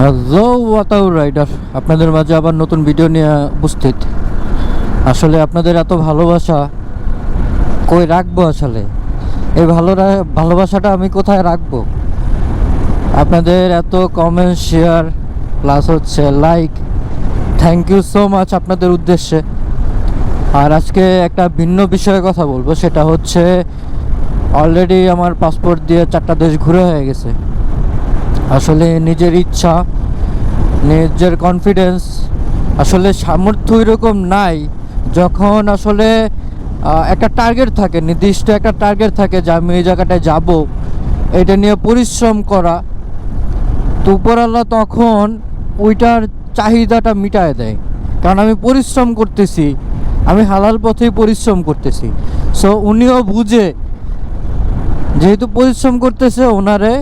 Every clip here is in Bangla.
হ্যালো ওয়াতাউর রাইডার আপনাদের মাঝে আবার নতুন ভিডিও নিয়ে উপস্থিত। আসলে আপনাদের এত ভালোবাসা কই রাখব আসলে? এই ভালো ভালোবাসাটা আমি কোথায় রাখব? আপনাদের এত কমেন্ট শেয়ার প্লাস হচ্ছে like thank you so much আপনাদের উদ্দেশ্যে। আর আজকে একটা ভিন্ন বিষয়ে কথা বলব, সেটা হচ্ছে অলরেডি আমার পাসপোর্ট দিয়ে চারটা দেশ ঘুরে হয়ে গেছে। আসলে নিজের ইচ্ছা, নিজের কনফিডেন্স আসলে সামর্থ্য এরকম নাই। যখন আসলে একটা টার্গেট থাকে, নির্দিষ্ট একটা টার্গেট থাকে যে আমি এই জায়গাটায় যাব, এটা নিয়ে পরিশ্রম করা, তো উপরাল্লা তখন ওইটার চাহিদাটা মিটায় দেয়। কারণ আমি পরিশ্রম করতেছি, আমি হালাল পথেই পরিশ্রম করতেছি। সো উনিও বুঝে, যেহেতু পরিশ্রম করতেছে, ওনারে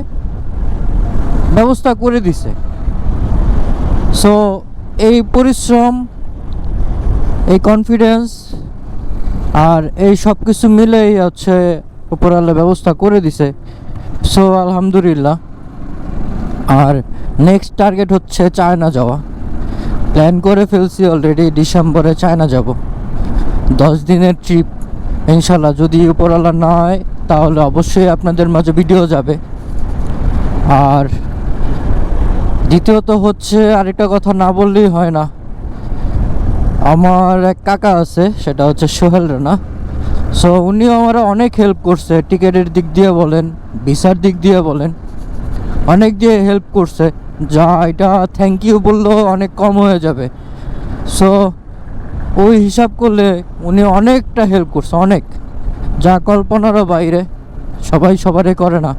ব্যবস্থা করে দিছে। সো এই পরিশ্রম, এই কনফিডেন্স আর এই সব কিছু মিলেই হচ্ছে উপরাল্লা ব্যবস্থা করে দিছে। সো আলহামদুলিল্লাহ। আর নেক্সট টার্গেট হচ্ছে চায়না যাওয়া। প্ল্যান করে ফেলছি অলরেডি ডিসেম্বরে চায়না যাব। দশ দিনের ট্রিপ ইনশাল্লাহ যদি উপরাল্লা না হয়, তাহলে অবশ্যই আপনাদের মাঝে ভিডিও যাবে। আর দ্বিতীয়ত হচ্ছে আরেকটা কথা না বললেই হয় না। আমার এক কাকা আছে, সেটা হচ্ছে সোহেল রানা। সো উনিও আমার অনেক হেল্প করছে, টিকিটের দিক দিয়ে বলেন, ভিসার দিক দিয়ে বলেন। অনেক দিয়ে হেল্প করছে, যা এটা থ্যাংক ইউ বললেও অনেক কম হয়ে যাবে। সো ওই হিসাব করলে উনি অনেকটা হেল্প করছে, অনেক। যা কল্পনারও বাইরে, সবাই সবারই করে না।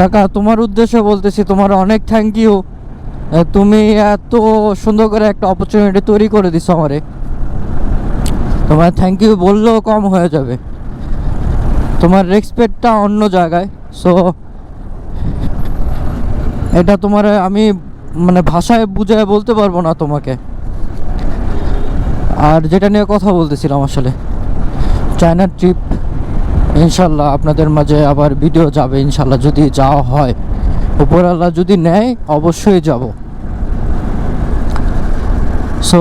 কাকা, তোমার উদ্দেশ্যে বলতেছি, তোমার অনেক থ্যাংক ইউ তুমি এত সুন্দর করে একটা অপরচুনিটি তৈরি করে দিছো আমারে। তোমার থ্যাংক ইউ বললেও কম হয়ে যাবে। তোমার রেসপেক্টটা অন্য জায়গায়। সো এটা তোমার, আমি মানে ভাষায় বুঝায় বলতে পারব না তোমাকে। আর যেটা নিয়ে কথা বলতেছিলাম আসলে চায়নার ট্রিপ ইনশাল্লাহ আপনাদের মাঝে আবার ভিডিও যাবে, ইনশাল্লাহ যদি যাওয়া হয়। উপরওয়ালা যদি নেয়, অবশ্যই যাব। সো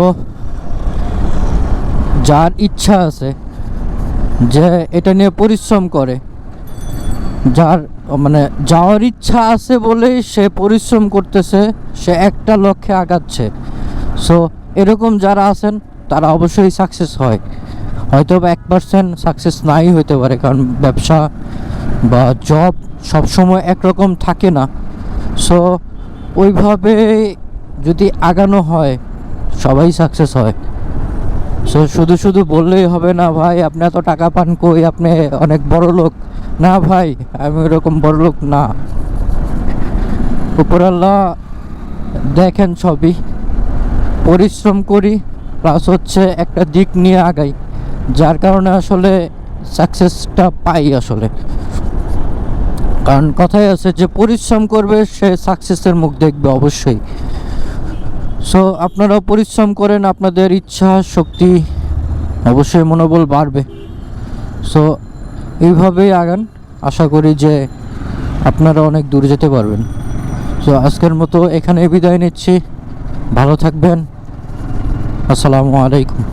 যার ইচ্ছা আছে যে এটা নিয়ে পরিশ্রম করে, যার মানে যাওয়ার ইচ্ছা আছে বলেই সে পরিশ্রম করতেছে, সে একটা লক্ষ্যে আগাচ্ছে। সো এরকম যারা আছেন, তারা অবশ্যই সাকসেস হয়। হয়তো এক পার্সেন্ট সাকসেস নাই হতে পারে, কারণ ব্যবসা বা জব সবসময় একরকম থাকে না। সো ওইভাবে যদি আগানো হয়, সবাই সাকসেস হয়। সো শুধু শুধু বললেই হবে না ভাই, আপনি এত টাকা পান কই? আপনি অনেক বড় লোক। না ভাই, আমি ওরকম বড় লোক না। উপরাল্লাহ দেখেন সবই। পরিশ্রম করি প্লাস হচ্ছে একটা দিক নিয়ে আগাই। যার কারণে আসলে সাকসেসটা পাই আসলে। কারণ কথাই আছে যে, পরিশ্রম করবে, সে সাকসেসের মুখ দেখবে অবশ্যই। সো আপনারাও পরিশ্রম করেন, আপনাদের ইচ্ছা, শক্তি অবশ্যই মনোবল বাড়বে। সো এইভাবেই আগান। আশা করি যে, আপনারা অনেক দূর যেতে পারবেন। সো আজকের মতো এখানে বিদায় নিচ্ছি। ভালো থাকবেন। আসসালামু আলাইকুম।